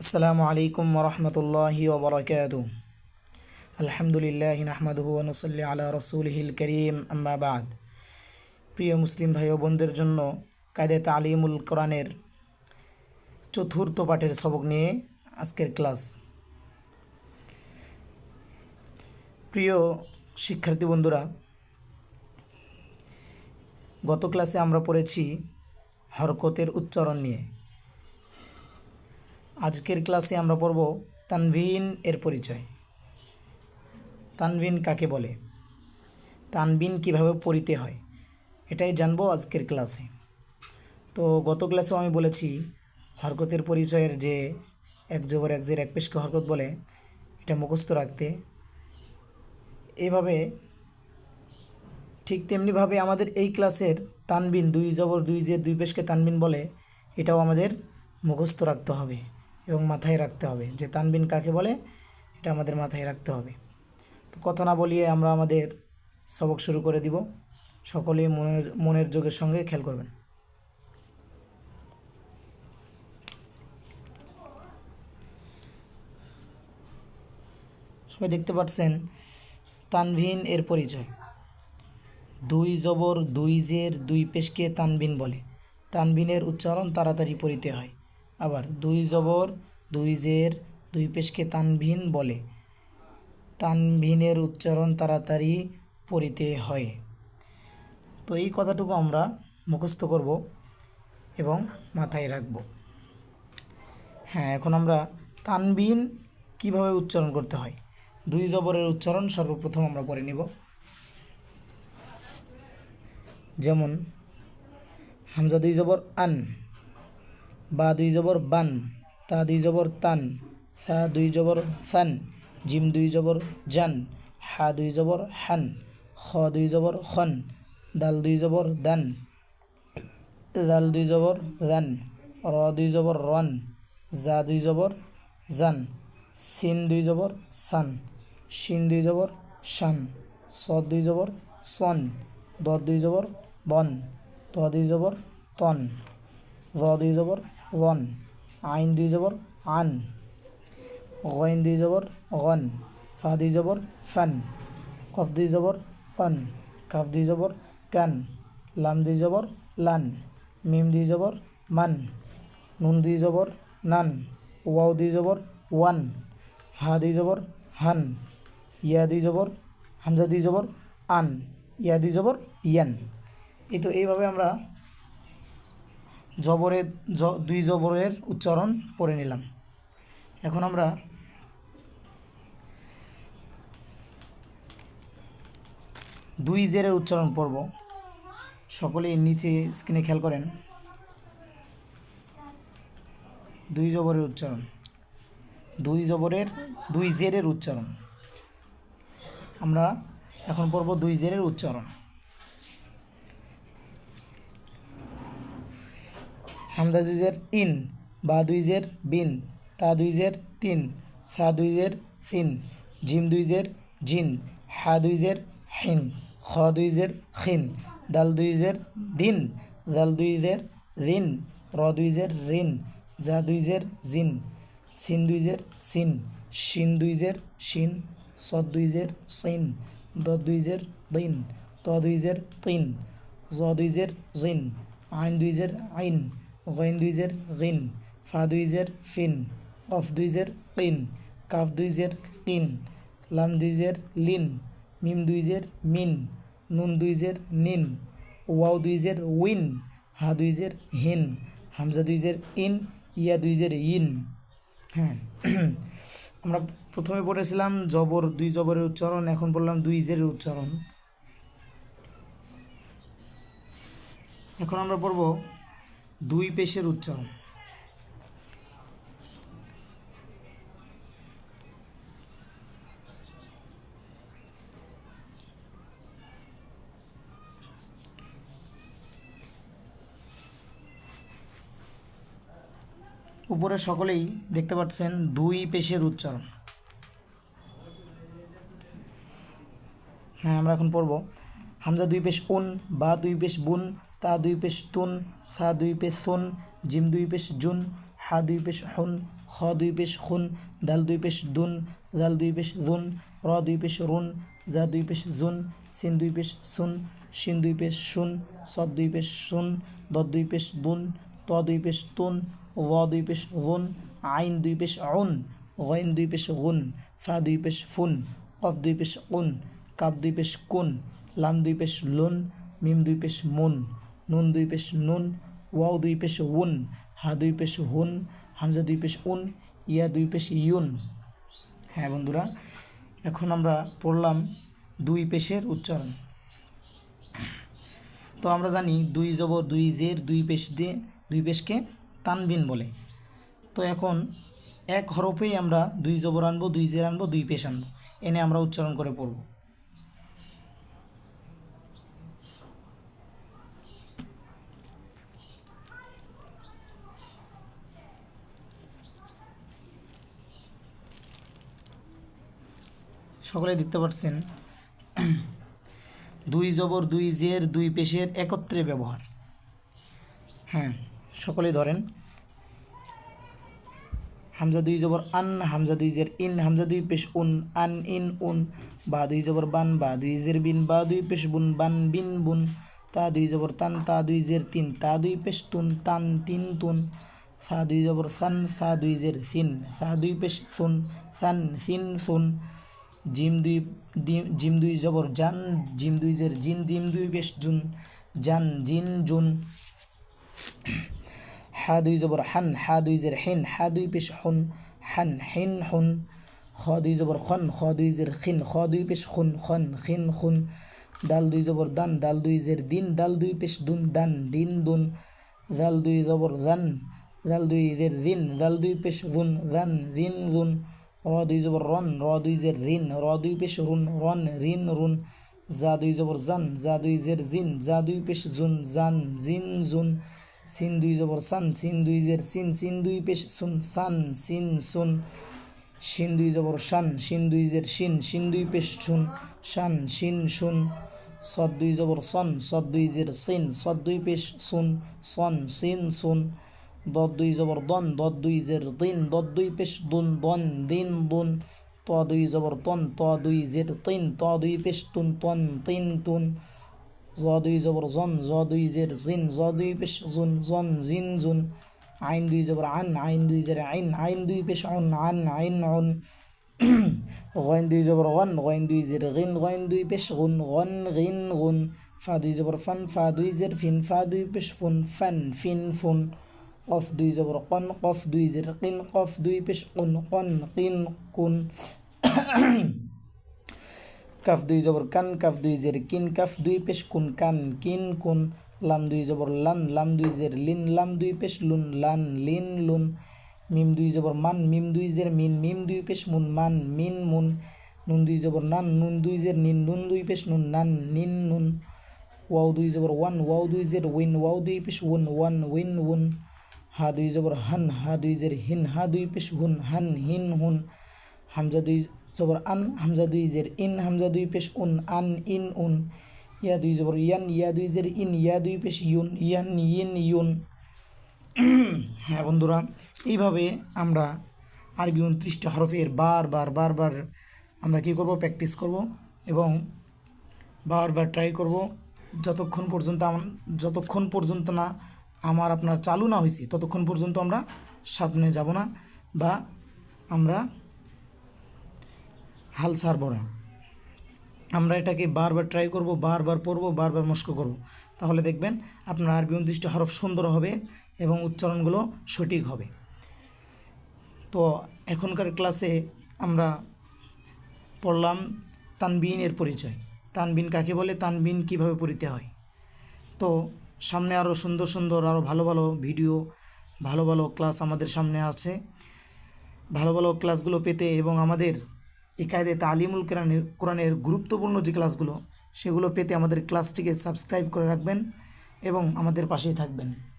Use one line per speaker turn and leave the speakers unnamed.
السلام عليكم ورحمة الله وبركاته الحمد لله نحمده ونصلي على رسوله الكريم أما بعد প্রিয় মুসলিম ভাই ও বোনদের জন্য কায়দে তালিমুল কোরআনের চতুর্থ পাঠের সবক নিয়ে আজকের ক্লাস প্রিয় শিক্ষার্থী বন্ধুরা গত ক্লাসে আমরা পড়েছি হরকতের উচ্চারণ নিয়ে আজকের ক্লাসে আমরা পড়ব তানভিন এর পরিচয়। তানভিন কাকে বলে? তানবিন কীভাবে পড়িতে হয়? এটাই জানব আজকের ক্লাসে। তো গত ক্লাসেও আমি বলেছি, হরকতের পরিচয়ের যে এক জবর এক জের এক পেশকে হরকত বলে, এটা মুখস্থ রাখতে। এভাবে ঠিক তেমনিভাবে আমাদের এই ক্লাসের তানবিন দুই জবর, দুই জের, দুই পেশকে তানবিন বলে, এটাও আমাদের মুখস্থ রাখতে হবে। এবং মাথায় রাখতে হবে। যে তানবিন কাকে বলে, এটা আমাদের মাথায় রাখতে হবে। তো কথা না বলিয়ে আমরা আমাদের সবক শুরু করে দিব। সকলেই মনের মনের যোগের সঙ্গে খেয়াল করবেন। সবাই দেখতে পাচ্ছেন, তানভিন এর পরিচয়। দুই জবর, দুই জের, দুই পেশকে তানবিন বলে। তানবিনের উচ্চারণ তাড়াতাড়ি পড়িতে হয়। আবার দুই জবর, দুই জের, দুই পেশকে তানভিন বলে। তানভিনের উচ্চারণ তাড়াতাড়ি পড়িতে হয়। তো এই কথাটুকু আমরা মুখস্থ করব এবং মাথায় রাখব। হ্যাঁ এখন আমরা তানবিন কীভাবে উচ্চারণ করতে হয়? দুই জবরের উচ্চারণ সর্বপ্রথম আমরা পড়ে নিব। যেমন, হামজা দুই জবর, আন। বা দুই জবর বান তা দুই জবর তান সা দুই জবর ফান জিম দুই জবর জান হা দুই জবর হান খ দুই জবর খন দাল দুই জবর দান দাল দুই জবর দান র দুই জবর রন জা দুই জবর জান সিন দুই জবর সান শিন দুই জবর শান স দুই জবর সন দ দুই জবর বন ত দুই জবর তন র দুই জবর রন আইন দুই জবর আন গইন দুই জবর গন ফা দুই জবর ফান কফ দুই জবর কন কাফ দুই জবর কান লাম দুই জবর লান মিম দুই জবর মান নুন দুই জবর নান ওয়াও দুই জবর ওয়ান হা দুই জবর হান ইয়া দুই জবর হামজা দুই জবর আন ইয়া দুই জবর ইয়ান এই তো এইভাবে আমরা জবরের জ, দুই জবরের উচ্চারণ পড়ে নিলাম। এখন আমরা দুই জেরের উচ্চারণ পড়ব। সকলেই নিচে স্ক্রিনে খেয়াল করেন। দুই জবরের উচ্চারণ। দুই জবরের, দুই জেরের উচ্চারণ। আমরা এখন পড়ব দুই জেরের উচ্চারণ। হামদা দুই জের ইন বা দুই জের বিন তা দুই জের তিন সা দুই জের তিন জিম দুই জের জিন হা দুই জের হিন খ দুই জের খিন দাল দুই জের দিন দাল দুই জের রিন র দুই জের রিন জা দুই জের জিন সিন দুই জের সিন শিন দুই জের শিন স দুই জের সিন দ দুই জের দিন ত দুই জের তিন জ দুই জের জিন আইন দুই জের আইন গইন দুইজের গিন, ফা দুইজের ফিন, অফ দুই জের কিন কাফ দুইজের কিন লাম দুইজের লিন, মিম দুইজের মিন, নুন দুইজের নিন, ওয়াও দুইজের উইন, হা দুইজের হিন, হামজা দুইজের ইন, ইয়া দুই জের ইন। হ্যাঁ আমরা প্রথমে পড়েছিলাম জবর, দুই জবরের উচ্চারণ, এখন বললাম দুই জেরের উচ্চারণ। এখন আমরা পড়ব দুই পেশের উচ্চারণ। উপরে সকলেই দেখতে পাচ্ছেন দুই পেশের উচ্চারণ। হ্যাঁ আমরা এখন পড়ব। হামজা দুই পেশ উন বা দুই পেশ বুন তা দুই পেশ তুন সা দুই পেশ সুন জিম দুই পেশ জুন হা দুই পেশ হুন খ দুই পেশ খুন দাল দুই পেশ দুন জাল দুই পেশ জুন র দুই পেশ রুন জা দুই পেশ জুন সিন দুই পেশ সুন শিন দুই পেশ শুন সদ দুই পেশ শুন দদ দুই পেশ দুন ত দুই পেশ তুন ও দুই পেশ গুন আইন দুই পেশ উন গইন দুই পেশ গুন ফা দুই পেশ ফুন কফ দুই পেশ কুন কাপ দুই পেশ কুন লাম দুই পেশ লুন মিম দুই পেশ মুন নুন দুই পেশ নুন, ওয়াও দুই পেশ উন, হা দুই পেশ হুন, হামজা দুই পেশ উন, ইয়া দুই পেশ ইউন। হ্যাঁ বন্ধুরা, এখন আমরা পড়লাম দুই পেশের উচ্চারণ। তো আমরা জানি দুই জবর, দুই জের, দুই পেশ দিয়ে দুই পেশকে তানবিন বলে। তো এখন এক হরফেই আমরা দুই জবর আনব, দুই জের আনব, দুই পেশ আনব। এনে আমরা উচ্চারণ করে পড়ব। সকলে দেখতে পাচ্ছেন দুই জবর, দুই জের, দুই পেশের একত্রে ব্যবহার। হ্যাঁ সকলেই ধরেন। হামজা দুই জবর, আন। হামজা দুই জের, ইন। হামজা দুই পেশ, উন। আন, ইন, উন। বা দুই জবর, বান। বা দুই জের, বিন। বা দুই পেশ, বুন। বান, বিন, বুন। তা দুই জবর, তান। তা দুই জের, তিন। তা দুই পেশ, তুন। তান, তিন, তুন। সা দুই জবর, সান। সা দুই জের, সিন। সা দুই পেশ, সুন। সান, সিন, সুন। জিম দুই জিম দুই জবর, জান জিম দুই জের, জিন, জিম দুই পেশ জুন, জান জিন জুন। হা দুই জবর, হান, হা দুই জের, হেন, হা দুই পেশ হুন, হান, হেন হুন, খ দুই জবর, খন, খ দুই জের, খিন, খ দুই পেশ খুন খন, খিন খুন দাল দুই জবর, দান, দাল দুই জের, দিন, দাল দুই পেশ দুন, দান, দিন দুন, দাল দুই জবর, দান, দাল দুই জের, দিন, দাল দুই পেশ দুন, দান, দিন দুন র দুই জবর রন র দুই জের রিন র দুই পেশ রুন, রন রিন রুন জা দুই জবর জান জা দুই জের জিন জা দুই পেশ জুন, জান, জিন, জুন, সিন দুই জবর সান, সিন দুই জের সিন সিন দুই পেশ সুন, সান, সিন, সুন শিন দুই জবর শান শিন দুই জের শিন শিন দুই পেশ শুন শান শিন শুন সদ দুই জবর সন সদ দুই জের সিন সদ দুই পেশ সুন, সন, সিন, সুন দদ দুই জবর দন, দদ দুই জের দিন দদ দুই পেশ দুন দন, দিন দুন ত দুই জবর তন, ত দুই জের তিন, ত দুই পেশ তুন তন, তিন তুন, জ দুই জবর জন, জ দুই জের জিন, জ দুই পেশ জুন, জন জিন জুন, আইন দুই জবর আন, আইন দুই জের আইন আইন দুই পেশ অন, আন, আইন অন, গইন দুই জবর গন, গইন দুই জের গিন, গইন দুই পেশ গুন, গন গিন গুন, ফা দুই জবর ফান, ফা দুই জের ফিন, ফা দুই পেশ ফুন, ফান, ফিন, ফুন কফ দুই জবর কন কফ দুই জের কিন কফ দুই পেশ কুন কন কিন কুন কাফ দুই জবর কান কাফ দুই জের কিন কাফ দুই পেশ কুন কান কিন কুন লাম দুই জবর লান লাম দুই জের লিন লাম দুই পেশ লুন লান লিন লুন মিম দুই জবর মান মিম দুই জের মিন মিম দুই পেশ মুন মান মিন মুন নুন দুই জবর নান নুন দুই জের নিন নুন দুই পেশ নুন নান নিন নুন ওয়াও দুই জবর ওয়ান ওয়াও দুই জের উইন ওয়াও দুই পেশ উন ওয়ান উইন উন হা দুই জবর হান হা দুই জের হিন হা দুই পেশ হুন হান হিন। হুন হামজা দুই জবর আন, হামজা দুই জের ইন, হামজা দুই পেশ উন, আন ইন উন। ইয়া দুই জবর ইয়ান, ইয়া দুই জের ইন, ইয়া দুই পেশ ইউন, ইয়ান ইন ইউন। হ্যাঁ বন্ধুরা, এইভাবে আমরা আরবি উনত্রিশটা হরফের বারবার বারবার আমরা কী করব? প্র্যাকটিস করব এবং বারবার ট্রাই করব। যতক্ষণ পর্যন্ত যতক্ষণ পর্যন্ত না আমার আপনার চালু না হয়েছে ততক্ষণ পর্যন্ত আমরা সামনে যাব না বা আমরা হাল ছাড়ব না। আমরা এটাকে বারবার ট্রাই করব, বারবার পড়ব, বারবার মস্ক করব। তাহলে দেখবেন আপনার আরবি উনত্রিশটা হরফ সুন্দর হবে এবং উচ্চারণগুলো সঠিক হবে। তো এখনকার ক্লাসে আমরা পড়লাম তানবিনের পরিচয়। তানবিন কাকে বলে? তানবিন কীভাবে পড়িতে হয়? তো সামনে আরও সুন্দর সুন্দর আরও ভালো ভালো ভিডিও ভালো ভালো ক্লাস আমাদের সামনে আছে। ভালো ভালো ক্লাসগুলো পেতে এবং আমাদের এই কায়দে তালিমুল কোরআনের কোরআনের গুরুত্বপূর্ণ যে ক্লাসগুলো সেগুলো পেতে আমাদের ক্লাসটিকে সাবস্ক্রাইব করে রাখবেন এবং আমাদের পাশেই থাকবেন।